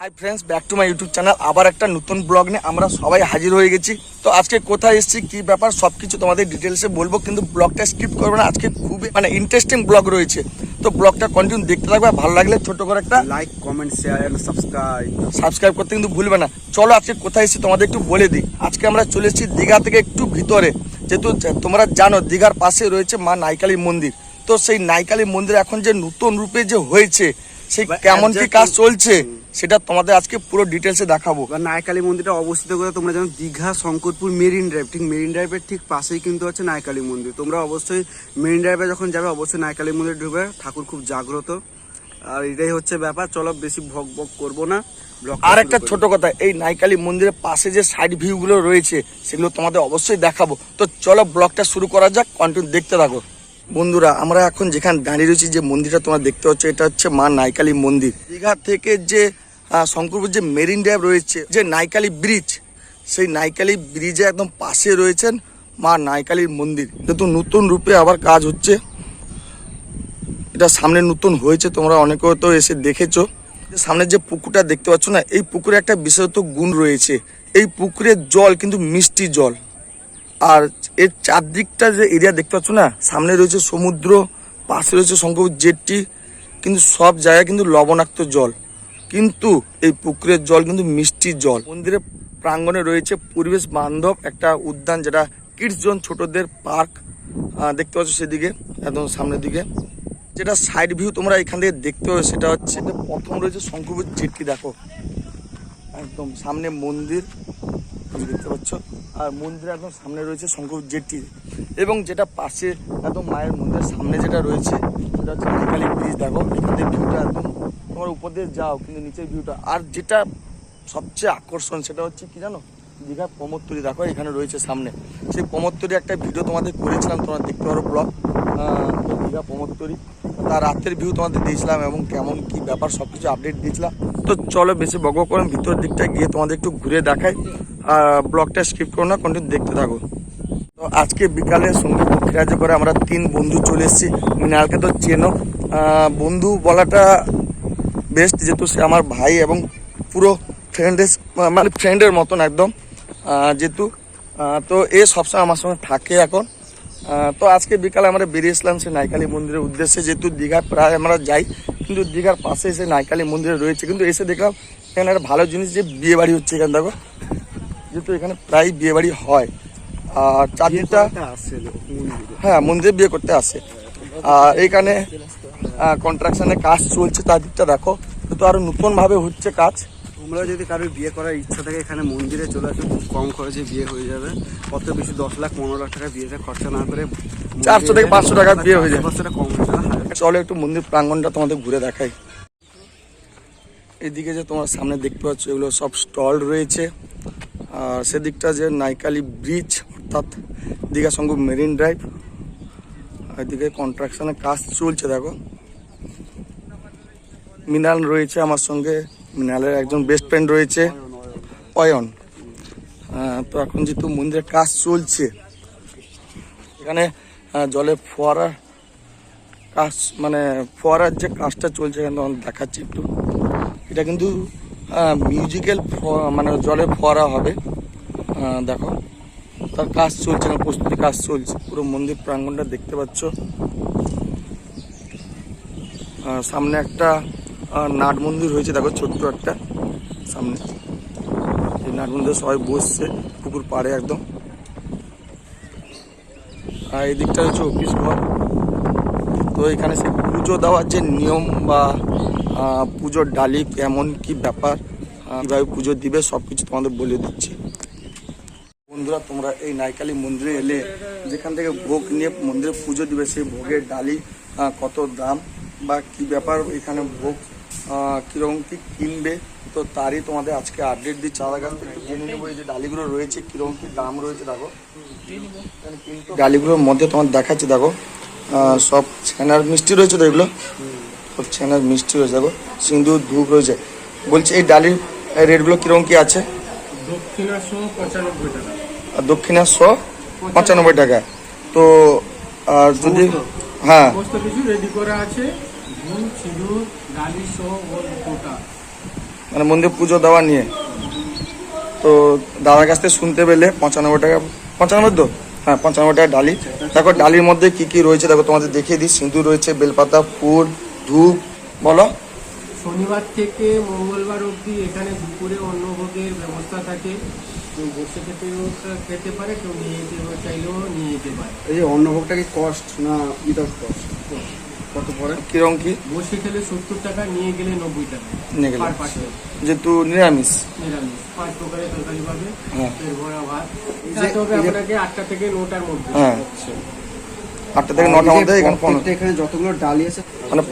Hi friends back to my YouTube channel আবার একটা নতুন ব্লগ নিয়ে আমরা সবাই হাজির হয়ে গেছি। তো আজকে কোথায় এসেছি কি ব্যাপার সব কিছু তোমাদের ডিটেলসে বলব কিন্তু ব্লগটা স্কিপ করবে না। আজকে খুবই মানে ইন্টারেস্টিং ব্লগ রয়েছে। তো ব্লগটা কন্টিনিউ দেখতে থাকবে ভালো লাগলে ছোট করে একটা like comment share and subscribe subscribe করতে কিন্তু ভুলবে না। চলো আজকে কোথায় এসেছি তোমাদের একটু বলে দিই। আজকে আমরা চলে এসেছি দীঘা থেকে একটু ভিতরে। যেহেতু তোমরা জানো দীঘার পাশে রয়েছে মা নাইকালী মন্দির। তো সেই নাইকালী মন্দির এখন যে নতুন রূপে যে হয়েছে সেই কেমন কি কাজ চলছে সেটা তোমাদের আজকে পুরো ডিটেলসে দেখাবো। নায়কালী মন্দিরটা অবস্থিত করে তোমরা যেমন দীঘা শঙ্করপুর মেরিন ড্রাইভ ঠিক মেরিন ড্রাইভের ঠিক পাশেই কিন্তু আছে নায়কালী মন্দির। তোমরা অবশ্যই মেরিন ড্রাইভে যখন যাবে অবশ্যই নায়কালী মন্দির ঢুকবে ঠাকুর খুব জাগ্রত। আর এটাই হচ্ছে ব্যাপার চলো বেশি ভক ভক করব না আর একটা। ছোট কথা এই নাইকালী মন্দিরের পাশে যে সাইড ভিউ গুলো রয়েছে সেগুলো তোমাদের অবশ্যই দেখাবো। তো চলো ব্লগটা শুরু করা যাক কন্টিনিউ দেখতে থাকো। বন্ধুরা, আমরা এখন যেখানে দাঁড়িয়ে রয়েছি, যে মন্দিরটা তোমরা দেখতে পাচ্ছ, এটা হচ্ছে মা নাইকালী মন্দির। দীঘা থেকে যে শঙ্করপুর যে মেরিন ড্রাইভ রয়েছে, যে নাইকালী ব্রিজ, সেই নাইকালী ব্রিজে একদম পাশে রয়েছেন মা নাইকালীর মন্দির। যেহেতু নতুন রূপে আবার কাজ হচ্ছে। এটা সামনে নতুন হয়েছে, তোমরা অনেকেও তো এসে দেখেছ। সামনে যে পুকুরটা দেখতে পাচ্ছ না, এই পুকুরে একটা বিশেষত গুণ রয়েছে। এই পুকুরের জল কিন্তু মিষ্টি জল। আর এর চারদিকটা যে এরিয়া দেখতে পাচ্ছ না, সামনে রয়েছে সমুদ্র, পাশে রয়েছে শঙ্কর জেটটি, কিন্তু সব জায়গায় কিন্তু লবণাক্ত জল। কিন্তু এই পুকুরের জল কিন্তু মিষ্টি জল। মন্দিরের প্রাঙ্গণে রয়েছে পরিবেশ বান্ধব একটা উদ্যান যেটা কিডস জোন ছোটদের পার্ক দেখতে পাচ্ছ সেদিকে, একদম সামনের দিকে। যেটা সাইড ভিউ তোমরা এখান থেকে দেখতে পাবে সেটা হচ্ছে প্রথম রয়েছে শঙ্করপুর জেটটি, দেখো। একদম সামনে মন্দির দেখতে পাচ্ছ। আর মন্দিরে একদম সামনে রয়েছে শঙ্কর জেটি। এবং যেটা পাশে একদম মায়ের মন্দিরের সামনে যেটা রয়েছে, সেটা হচ্ছে কালী ব্রিজ। দেখো, এখান ভিউটা একদম তোমার উপর দিয়ে যাও, কিন্তু নিচের ভিউটা আর যেটা সবচেয়ে আকর্ষণ, সেটা হচ্ছে কি জানো? দীঘার প্রমোত্তরি দেখো এখানে রয়েছে সামনে। সেই প্রমোত্তরি একটা ভিডিও তোমাদের করেছিলাম, তোমরা দেখতে পারো ব্লগ দীঘা প্রমোত্তরি তার রাতের ভিউ তোমাদের দিয়েছিলাম এবং কেমন কি ব্যাপার সব কিছু আপডেট দিয়েছিলাম। তো চলো বেশি বক বক করে ভিতরের দিকটা গিয়ে তোমাদের একটু ঘুরে দেখাই। আর ব্লগটা স্কিপ করো না কন্টিনিউ দেখতে থাকো। তো আজকে বিকালে সঙ্গে পক্ষীরাজ্য করে আমরা তিন বন্ধু চলে এসেছি। মৃণালকে তো চেনো। বন্ধু বলাটা বেস্ট যেহেতু সে আমার ভাই এবং পুরো ফ্রেন্ডের মানে ফ্রেন্ডের মতন একদম। যেহেতু তো এ সবসময় আমার সঙ্গে থাকে এখন। তো আজকে বিকালে আমরা বেরিয়েছিলাম সেই নাইকালী মন্দিরের উদ্দেশ্যে। যেহেতু দীঘা প্রায় আমরা যাই কিন্তু দীঘার পাশে সেই নাইকালী মন্দিরে রয়েছে। কিন্তু এসে দেখলাম এখানে একটা ভালো জিনিস যে বিয়ে বাড়ি হচ্ছে এখানে দেখো। যেহেতু এখানে প্রায় বিয়ে বাড়ি হয়। আর চারদিকটা আসছে হ্যাঁ মন্দিরে বিয়ে করতে আসে। আর এইখানে কন্ট্রাকশনের কাজ চলছে তার দিকটা দেখো। তো আরও নতুনভাবে হচ্ছে কাজ। তোমরা যদি কারোর বিয়ে করার ইচ্ছা থাকে এখানে মন্দিরে চলে আসো খুব কম খরচে বিয়ে হয়ে যাবে। কত বেশি দশ লাখ পনেরো লাখ টাকা বিয়েতে খরচা না করে 400 থেকে পাঁচশো টাকা বিয়ে হয়ে যায়। পাঁচশো কম যাবে। চলো একটু মন্দির প্রাঙ্গণটা তোমাদের ঘুরে দেখাই। এদিকে যে তোমার সামনে দেখতে পাচ্ছ এগুলো সব স্টল রয়েছে। আর সেদিকটা যে নাইকালি ব্রিজ অর্থাৎ দীঘা সঙ্গ মেরিন ড্রাইভ। এদিকে কন্ট্রাকশনের কাজ চলছে দেখো। মিনাল রয়েছে আমার সঙ্গে। মিনালের একজন বেস্ট ফ্রেন্ড রয়েছে, অয়ন। তো এখন যেহেতু মন্দিরের কাজ চলছে, এখানে জলে ফোয়ারা কাজ মানে ফোয়ারার যে কাজটা চলছে, এখানে দেখাচ্ছি একটু। এটা কিন্তু মিউজিক্যাল মানে জলে ফোয়ারা হবে। দেখো, তার কাজ চলছে না, প্রস্তুতি কাজ চলছে, পুরো মন্দির প্রাঙ্গণটা দেখতে পাচ্ছ। সামনে একটা নাট মন্দির হয়েছে, দেখো ছোট্ট একটা সামনে। এই নাট মন্দিরে সবাই বসছে, পুকুর পাড়ে একদম। আর এই দিকটা হচ্ছে অফিস ঘর। তো এখানে সে পুজো দেওয়ার যে নিয়ম বা পুজোর ডালি কেমন, কি ব্যাপার কীভাবে পুজো দিবে সব কিছু তোমাদের বলে দিচ্ছি। বন্ধুরা, তোমরা এই নাইকালি মন্দিরে এলে, যেখান থেকে ভোগ নিয়ে মন্দিরে পুজো দিবে, সেই ভোগের ডালি কত দাম বা কি ব্যাপার, এখানে ভোগ কীরকম কি কিনবে? তো তারই তোমাদের আজকে আপডেট দিচ্ছি। আলাদা থেকে একটু জেনে নেব। এই যে ডালিগুলো রয়েছে কীরকম কি দাম রয়েছে দেখো? ডালিগুলোর মধ্যে তোমার দেখাচ্ছি দেখো। সব ছানার মিষ্টি রয়েছে তো এগুলো? সব ছানার মিষ্টি রয়েছে দেখো। সিঁদুর ধূপ রয়েছে। বলছি এই ডালির রেটগুলো কীরকম কি আছে? পঁচানব্বই টাকা পঁচানব্বই টাকা। তো আর যদি হ্যাঁ। রেডি করা আছে। সিঁদুর মানে মন্দির পুজো দেওয়া নিয়ে। তো দাদার কাছ থেকে শুনতে পেলে পঁচানব্বই টাকা পঁচানব্বই তো? হ্যাঁ পঁচানব্বই টাকা ডালি। দেখো ডালির মধ্যে কি কি রয়েছে দেখো তোমাদের দেখিয়ে দিই। সিঁদুর রয়েছে বেলপাতা ফুল ধূপ বলো। শনিবার থেকে মঙ্গলবার অবধি এখানে দুপুরে অন্নভোগের ব্যবস্থা থাকে। কেউ বসে খেতেও খেতে পারে কেউ নিয়ে যেতে চাইলেও নিয়ে যেতে পারে। এই অন্নভোগটা কি কস্ট না উইদাউট কস্ট কত পরে কিরম কি? বসে খেলে সত্তর টাকা নিয়ে গেলে নব্বই টাকা। নিয়ে গেলে যেহেতু নিরামিষ। নিরামিষ। পাঁচ প্রকারের তরকারি পাবে। হ্যাঁ। পেট ভরা ভাত। আপনাকে আটটা থেকে নটার মধ্যে। হ্যাঁ। আটটা থেকে নটার মধ্যে এখানে এখানে যতগুলো ডালি আছে মানে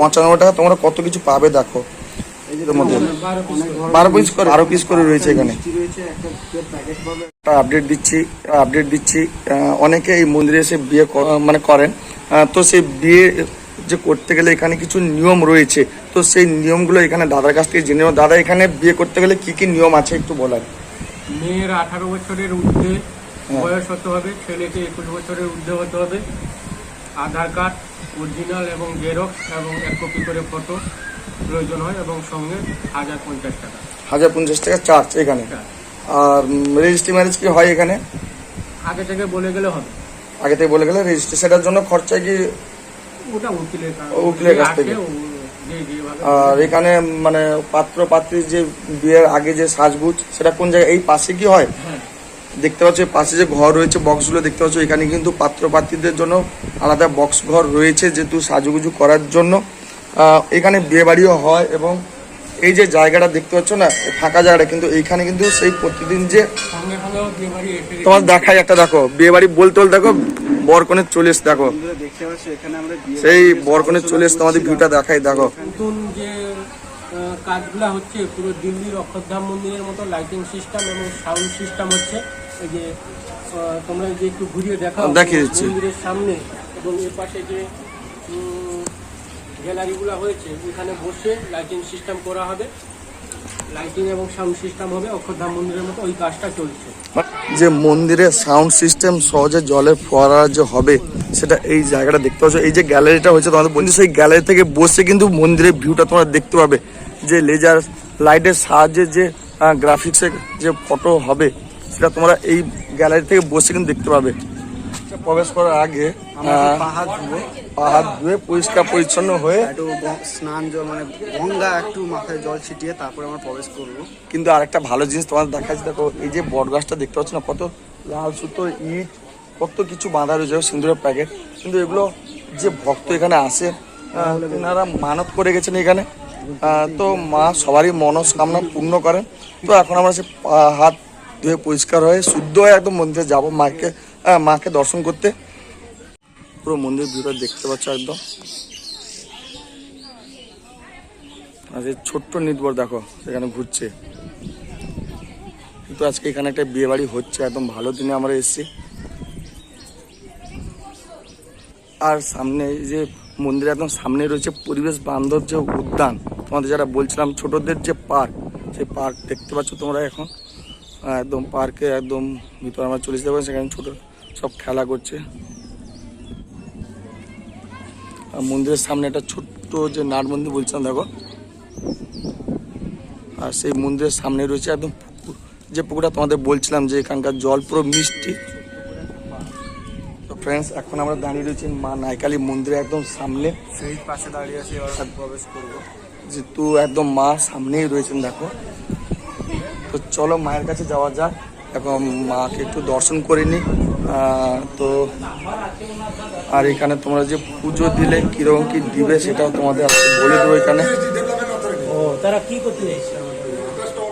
টাকা তোমরা কত কিছু পাবে দেখো। এই যে এর বারো পিস করে। বারো পিস করে রয়েছে এখানে। মিষ্টি রয়েছে একটা প্যাকেট পাবে। একটা আপডেট দিচ্ছি আপডেট দিচ্ছি। অনেকে এই মন্দিরে এসে বিয়ে মানে করেন। তো সেই বিয়ে যে করতে গেলে এখানে কিছু নিয়ম রয়েছে। তো সেই নিয়মগুলো এখানে দাদার কাছ থেকে জেনে দাদা এখানে বিয়ে করতে গেলে কি কি নিয়ম আছে একটু বলার? মেয়ের আঠারো বছরের ঊর্ধ্বে হ্যাঁ। বয়স হতে হবে ছেলেকে একুশ বছরের ঊর্ধ্বে হতে হবে। আধার কার্ড অরিজিনাল এবং জেরক্স এবং এক কপি করে ফটো প্রয়োজন হয় এবং সঙ্গে হাজার পঞ্চাশ টাকা। হাজার পঞ্চাশ টাকা চার্জ এখানে। আর রেজিস্ট্রি ম্যারেজ কি হয় এখানে? আগে থেকে বলে গেলে হবে। আগে থেকে বলে গেলে রেজিস্ট্রি সেটার জন্য খরচা কি উকিলের কাছ থেকে। আর এখানে মানে পাত্র পাত্রীর যে বিয়ের আগে যে সাজগুজ সেটা কোন জায়গায় এই পাশে কি হয় হ্যাঁ দেখতে পাচ্ছ পাশে যে ঘর রয়েছে বক্সগুলো দেখতে পাচ্ছ এখানে কিন্তু পাত্র পাত্রীদের জন্য আলাদা বক্স ঘর রয়েছে যেহেতু সাজুগুজু করার জন্য এখানে বিয়ে বাড়িও হয় এবং এই যে জায়গাটা দেখতে পাচ্ছ না ফাঁকা জায়গাটা কিন্তু এইখানে কিন্তু সেই প্রতিদিন যে। তোমার দেখাই একটা দেখো বিয়ে বাড়ি বলতে বলতে দেখো বরকনে চলে এসে দেখো। সেই বরকনে চলে এসে তোমাদের ভিউটা দেখাই দেখো। নতুন যে কাজগুলা হচ্ছে পুরো দিল্লির অক্ষরধাম মন্দিরের মতো লাইটিং সিস্টেম এবং সাউন্ড সিস্টেম হচ্ছে। এই যে তোমরা যে একটু ঘুরিয়ে দেখাও দেখিয়ে দিচ্ছি। মন্দিরের সামনে এবং এর পাশে যে গ্যালারিগুলো হয়েছে এখানে বসে লাইটিং সিস্টেম করা হবে। লাইটিং এবং সাউন্ড সিস্টেম হবে অক্ষরধাম মন্দিরের মতো ওই কাজটা চলছে। যে মন্দিরে সাউন্ড সিস্টেম সহজে জলে ফোয়ারা যে হবে, সেটা এই জায়গাটা দেখতে পাচ্ছ। এই যে গ্যালারিটা হয়েছে তোমাদের বন্ধু, সেই গ্যালারি থেকে বসে কিন্তু মন্দিরের ভিউটা তোমরা দেখতে পাবে। যে লেজার লাইটের সাহায্যে যে গ্রাফিক্সের যে ফটো হবে, সেটা তোমরা এই গ্যালারি থেকে বসে কিন্তু দেখতে পাবে। প্রবেশ করার আগে একটু পাহাড় পাহাড় ধুয়ে পরিষ্কার পরিচ্ছন্ন হয়ে একটু স্নান জল মানে গঙ্গা একটু মাথায় জল ছিটিয়ে তারপরে আমরা প্রবেশ করব। কিন্তু আরেকটা ভালো জিনিস তোমাদের দেখাচ্ছি দেখো এই যে বট গাছটা দেখতে পাচ্ছ না কত লাল সুতো ইট কত কিছু বাঁধা রয়েছে সিন্দুরের প্যাকেট। কিন্তু এগুলো যে ভক্ত এখানে আসে আহ, তেনারা মানত করে গেছেন এখানে। আহ, তো মা সবারই মনস্কামনা পূর্ণ করেন। তো এখন আমরা সে পা- হাত ধুয়ে পরিষ্কার হয়ে শুদ্ধ হয়ে একদম মন্দিরে যাব মাকে মাকে দর্শন করতে। পুরো মন্দির ভিতরে দেখতে পাচ্ছ একদম। আর এই ছোট্ট নির্ভর দেখো, সেখানে ঘুরছে। কিন্তু আজকে এখানে একটা বিয়ে বাড়ি হচ্ছে, একদম ভালো দিনে আমরা এসেছি। আর সামনে যে মন্দিরের একদম সামনে রয়েছে পরিবেশ বান্ধব যে উদ্যান। তোমাদের যারা বলছিলাম ছোটদের যে পার্ক, সেই পার্ক দেখতে পাচ্ছ তোমরা এখন। একদম পার্কে একদম ভিতরে আমরা চলে যেতে সেখানে ছোট সব খেলা করছে। আর মন্দিরের সামনে একটা ছোট্ট যে নাট মন্দির বলছিলাম দেখো। আর সেই মন্দিরের সামনে রয়েছে একদম পুকুর। যে পুকুরটা তোমাদের বলছিলাম যে এখানকার জল পুরো মিষ্টি। তো ফ্রেন্ডস এখন আমরা দাঁড়িয়ে রয়েছি মা নাইকালী মন্দিরে একদম সামনে। সেই পাশে দাঁড়িয়ে আছে এবার প্রবেশ করব। যেহেতু একদম মা সামনেই রয়েছেন দেখো। তো চলো মায়ের কাছে যাওয়া যাক। এখন মাকে একটু দর্শন করে নি। তো আর এখানে তোমরা যে পুজো দিলে কীরকম কি দিবে সেটাও তোমাদের বলে দেবো এখানে। তারা কি করতে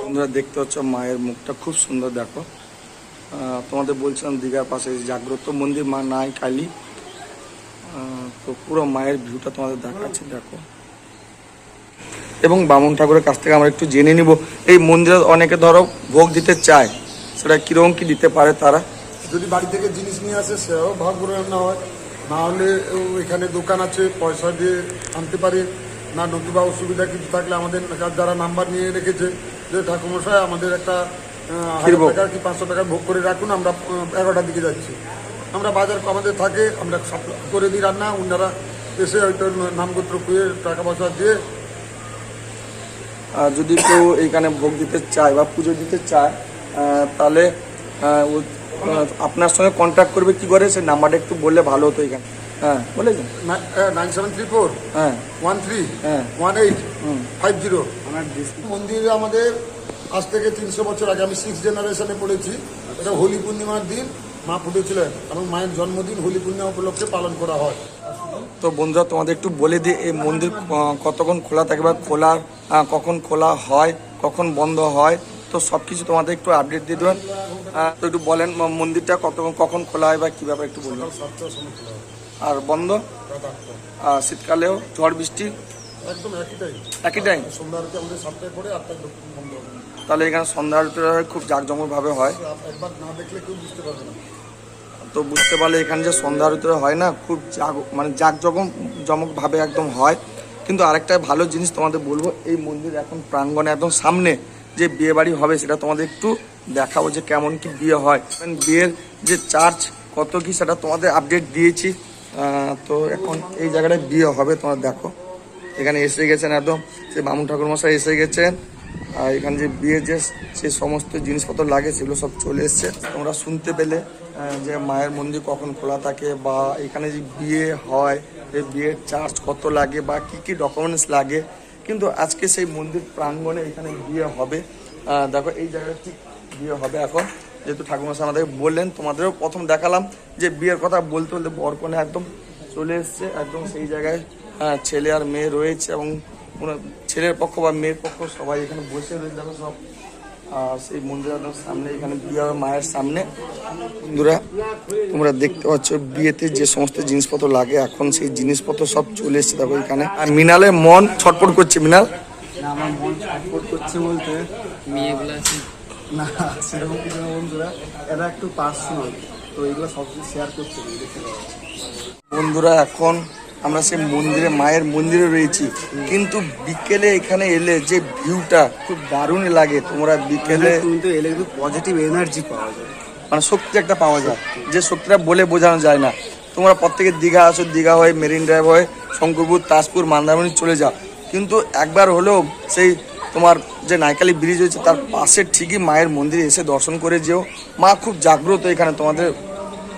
তোমরা দেখতে পাচ্ছ মায়ের মুখটা খুব সুন্দর দেখো। তোমাদের বলছিলাম দীঘার পাশে জাগ্রত মন্দির মা নাই কালী। তো পুরো মায়ের ভিউটা তোমাদের দেখাচ্ছি দেখো। এবং বামুন ঠাকুরের কাছ থেকে আমরা একটু জেনে নিব। এই মন্দিরে অনেকে ধরো ভোগ দিতে চায় সেটা কীরকম কি দিতে পারে তারা? যদি বাড়ি থেকে জিনিস নিয়ে আসে সেও ভাগ করে রান্না হয়। না হলে এখানে দোকান আছে পয়সা দিয়ে আনতে পারে। না নতুবা অসুবিধা কিছু থাকলে আমাদের যারা নাম্বার নিয়ে রেখেছে যে ঠাকুমশাই আমাদের একটা হাজার টাকা কি পাঁচশো টাকা ভোগ করে রাখুন আমরা এগারোটার দিকে যাচ্ছি। আমরা বাজার আমাদের থাকে আমরা সাপ্লাই করে দিই রান্না ওনারা এসে হয়তো নামগোত্র খুঁয়ে টাকা পয়সা দিয়ে আহ, যদি কেউ এইখানে ভোগ দিতে চায় বা পুজো দিতে চায় তাহলে আপনার সঙ্গে কন্ট্যাক্ট করবে কি করে? সেই নাম্বারটা একটু বললে ভালো হতো এখানে। হ্যাঁ বলেছেন নাইন সেভেন থ্রি ফোর হ্যাঁ। ওয়ান থ্রি হ্যাঁ। ওয়ান এইট ফাইভ জিরো আমার ডিস- মন্দির আমাদের আজ থেকে তিনশো বছর আগে আমি সিক্স জেনারেশনে পড়েছি। এটা হোলি পূর্ণিমার দিন মা ফুটেছিলেন এবং মায়ের জন্মদিন হোলি পূর্ণিমা উপলক্ষে পালন করা হয়। তো বন্ধুরা তোমাদের একটু বলে দিই এই মন্দির কতক্ষণ খোলা থাকে বা খোলার আহ, কখন খোলা হয় কখন বন্ধ হয়? তো সব কিছু তোমাদের একটু আপডেট দিয়ে দেবেন। তো একটু বলেন মন্দিরটা কত কখন খোলা হয় বা কী ব্যাপার একটু বলবেন হয় আর বন্ধ? আর শীতকালেও ঝড় বৃষ্টি? একদম একই টাইম তাহলে এখানে সন্ধ্যা হয় খুব জাঁকজমকভাবে হয়। তো বুঝতে পারলে এখানে যে সন্ধ্যা আরতিটা হয় না খুব জাগ মানে জাঁকজমক জমকভাবে একদম হয়। কিন্তু আরেকটা ভালো জিনিস তোমাদের বলব এই মন্দির এখন প্রাঙ্গণে একদম সামনে। যে বিয়ে বাড়ি হবে সেটা তোমাদের একটু দেখাবো যে কেমন কি বিয়ে হয়। বিয়ের যে চার্জ কত কি সেটা তোমাদের আপডেট দিয়েছি। তো এখন এই জায়গাটায় বিয়ে হবে, তোমরা দেখো। এখানে এসে গেছেন একদম সে বামুন ঠাকুর মশাই এসে গেছেন। আর এখানে যে বিয়ের যে, সে সমস্ত জিনিসপত্র লাগে, সেগুলো সব চলে এসছে। তোমরা শুনতে পেলে যে মায়ের মন্দির কখন খোলা থাকে বা এখানে যে বিয়ে হয় এই বিয়ের চার্জ কত লাগে বা কি কি ডকুমেন্টস লাগে কিন্তু আজকে সেই মন্দির প্রাঙ্গণে এখানে বিয়ে হবে। দেখো, এই জায়গাটা ঠিক বিয়ে হবে এখন। যেহেতু ঠাকুরমশাই আমাদেরকে বললেন, তোমাদেরও প্রথম দেখালাম যে বিয়ের কথা বলতে বলতে বরকনে একদম চলে এসছে, একদম সেই জায়গায় ছেলে আর মেয়ে রয়েছে এবং ছেলের পক্ষ বা মেয়ের পক্ষ সবাই এখানে বসে রয়েছে। দেখো সব আর সেই মন্দিরের সামনে এখানে বিয়ে মায়ের সামনে। বন্ধুরা তোমরা দেখতে পাচ্ছ বিয়েতে যে সমস্ত জিনিসপত্র লাগে এখন সেই জিনিসপত্র সব চলে এসছে। দেখো এখানে। আর মিনালের মন ছটপট করছে মিনাল না আমার মন করছে বলতে। মেয়েগুলো আছে। না সেরকম কিছু না বন্ধুরা। এটা একটু পার্সোনাল তো এগুলো সব কিছু শেয়ার করতে দেখতে বন্ধুরা এখন আমরা সেই মন্দিরে মায়ের মন্দিরে রয়েছি। কিন্তু বিকেলে এখানে এলে যে ভিউটা খুব দারুণ লাগে। তোমরা বিকেলে কিন্তু এলে কিন্তু পজিটিভ এনার্জি পাওয়া যায়। মানে শক্তি একটা পাওয়া যায় যে শক্তিটা বলে বোঝানো যায় না। তোমরা প্রত্যেকে দীঘা আসো দীঘা হয়ে মেরিন ড্রাইভ হয়ে শঙ্করপুর তাজপুর মন্দারমণি চলে যাও। কিন্তু একবার হলেও সেই তোমার যে নাইকালি ব্রিজ হয়েছে তার পাশে ঠিকই মায়ের মন্দিরে এসে দর্শন করে যেও। মা খুব জাগ্রত এখানে তোমাদের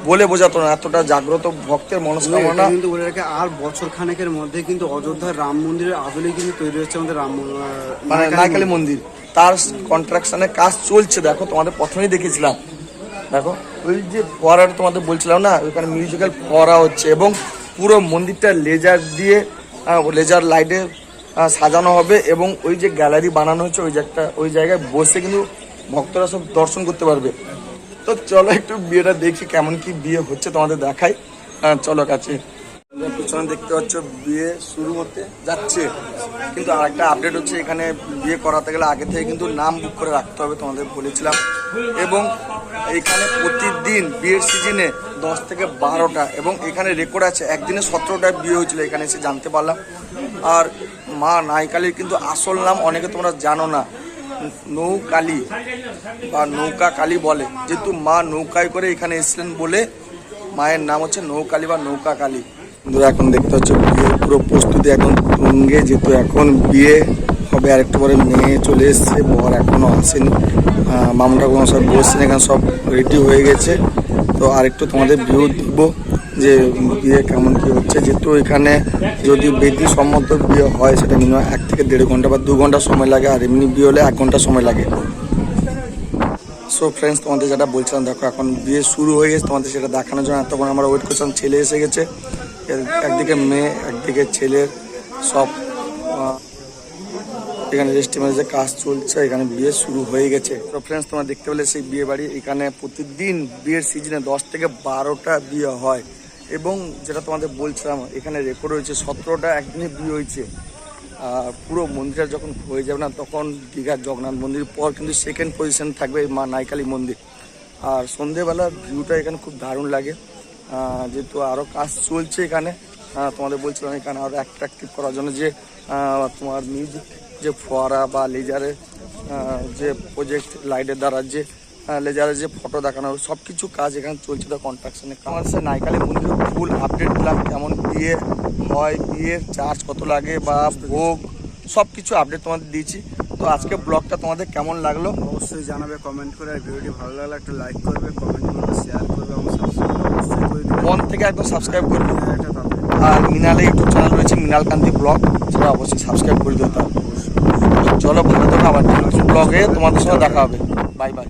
বলে বোঝাতো না এতটা জাগ্রত ভক্তের মনস্কামনা। কিন্তু বলে রাখে আর বছর খানেকের মধ্যে কিন্তু অযোধ্যার রাম মন্দিরের আদলেই কিন্তু তৈরি হচ্ছে আমাদের রাম মানে নায়কালী মন্দির। তার কন্ট্রাকশনের কাজ চলছে দেখো তোমাদের প্রথমেই দেখেছিলাম। দেখো ওই যে ফোয়ারাটা তোমাদের বলছিলাম না ওইখানে মিউজিক্যাল ফোয়ারা হচ্ছে এবং পুরো মন্দিরটা লেজার দিয়ে লেজার লাইটে সাজানো হবে এবং ওই যে গ্যালারি বানানো হচ্ছে ওই জায়গাটা ওই জায়গায় বসে কিন্তু ভক্তরা সব দর্শন করতে পারবে। তো চলো একটু বিয়েটা দেখি কেমন কি বিয়ে হচ্ছে তোমাদের দেখাই। চলো কাছে। পিছনে দেখতে পাচ্ছ বিয়ে শুরু হতে যাচ্ছে। কিন্তু আরেকটা আপডেট হচ্ছে, এখানে বিয়ে করাতে গেলে আগে থেকে কিন্তু নাম বুক করে রাখতে হবে তোমাদের বলেছিলাম। এবং এখানে প্রতিদিন বিয়ের সিজনে দশ থেকে বারোটা, এবং এখানে রেকর্ড আছে, একদিনে সতেরোটা বিয়ে হয়েছিল, এখানে এসে জানতে পারলাম। আর মা নাইকালির কিন্তু আসল নাম অনেকে তোমরা জানো না। নৌকালী বা নৌকা কালী বলে। যেহেতু মা নৌকায় করে এখানে এসেছিলেন বলে মায়ের নাম হচ্ছে নৌকালী বা নৌকা কালী। বন্ধুরা, এখন দেখতে হচ্ছে বিয়ের পুরো প্রস্তুতি এখন তুঙ্গে, যেহেতু এখন বিয়ে হবে আর একটু পরে মেয়ে চলে এসছে, বর এখনও আসেনি। মামুন ঠাকুর সব বসছেন, এখানে সব রেডি হয়ে গেছে। তো আর একটু তোমাদের ভিউ দিব যে বিয়ে কেমন কি হচ্ছে, যেহেতু এখানে যদি বেদি সম্মত বিয়ে হয়, সেটা মিনিমাম এক থেকে দেড় ঘণ্টা বা দু ঘণ্টা সময় লাগে, আর এমনি বিয়ে হলে এক ঘণ্টা সময় লাগে। সো ফ্রেন্ডস তোমাদের যেটা বলছিলাম, দেখো এখন বিয়ে শুরু হয়ে গেছে, তোমাদের সেটা দেখানোর জন্য এতক্ষণ আমরা ওয়েট করছিলাম, ছেলে এসে গেছে। একদিকে মেয়ে, একদিকে ছেলের সব এখানে রেস্টিমের যে কাজ চলছে, এখানে বিয়ে শুরু হয়ে গেছে। তো ফ্রেন্ডস তোমরা দেখতে পেলে সেই বিয়ে বাড়ি, এখানে প্রতিদিন বিয়ের সিজনে দশ থেকে বারোটা বিয়ে হয়। এবং যেটা তোমাদের বলছিলাম, এখানে রেকর্ড হয়েছে সতেরোটা একদিনে বিয়ে হয়েছে। পুরো মন্দিরটা যখন হয়ে যাবে না, তখন দীঘার জগন্নাথ মন্দির, পর কিন্তু সেকেন্ড পজিশন থাকবে মা নাইকালী মন্দির। আর সন্ধেবেলা ভিউটা এখানে খুব দারুণ লাগে। যেহেতু আরও কাজ চলছে এখানে তোমাদের বলছিলাম এখানে আরও অ্যাট্রাকটিভ করার জন্য যে তোমার মিউজিক যে ফোয়ারা বা লেজারের যে প্রজেক্ট লাইটের দ্বারা যে লেজারের যে ফটো দেখানো হবে সব কিছু কাজ এখানে চলছে তো কন্ট্রাকশনে আমার সে নাইকালি মন্দিরে ফুল আপডেট দিলাম কেমন বিয়ে হয় বিয়ের চার্জ কত লাগে বা ভোগ সব কিছু আপডেট তোমাদের দিয়েছি। তো আজকে ব্লগটা তোমাদের কেমন লাগল? অবশ্যই জানাবে কমেন্ট করে। আর ভিডিওটি ভালো লাগলে একটা লাইক করবে কমেন্ট করবে শেয়ার করবে এবং সাবস্ক্রাইব অবশ্যই করে মন থেকে একদম সাবস্ক্রাইব করবে তাদের আর মিনালের ইউটিউব চ্যানেল রয়েছে মিনাল কান্তি ব্লগ সেটা অবশ্যই সাবস্ক্রাইব করে দিতে হবে চলো ভালো থাকো আবার ব্লগে তোমাদের সঙ্গে দেখা হবে। Bye bye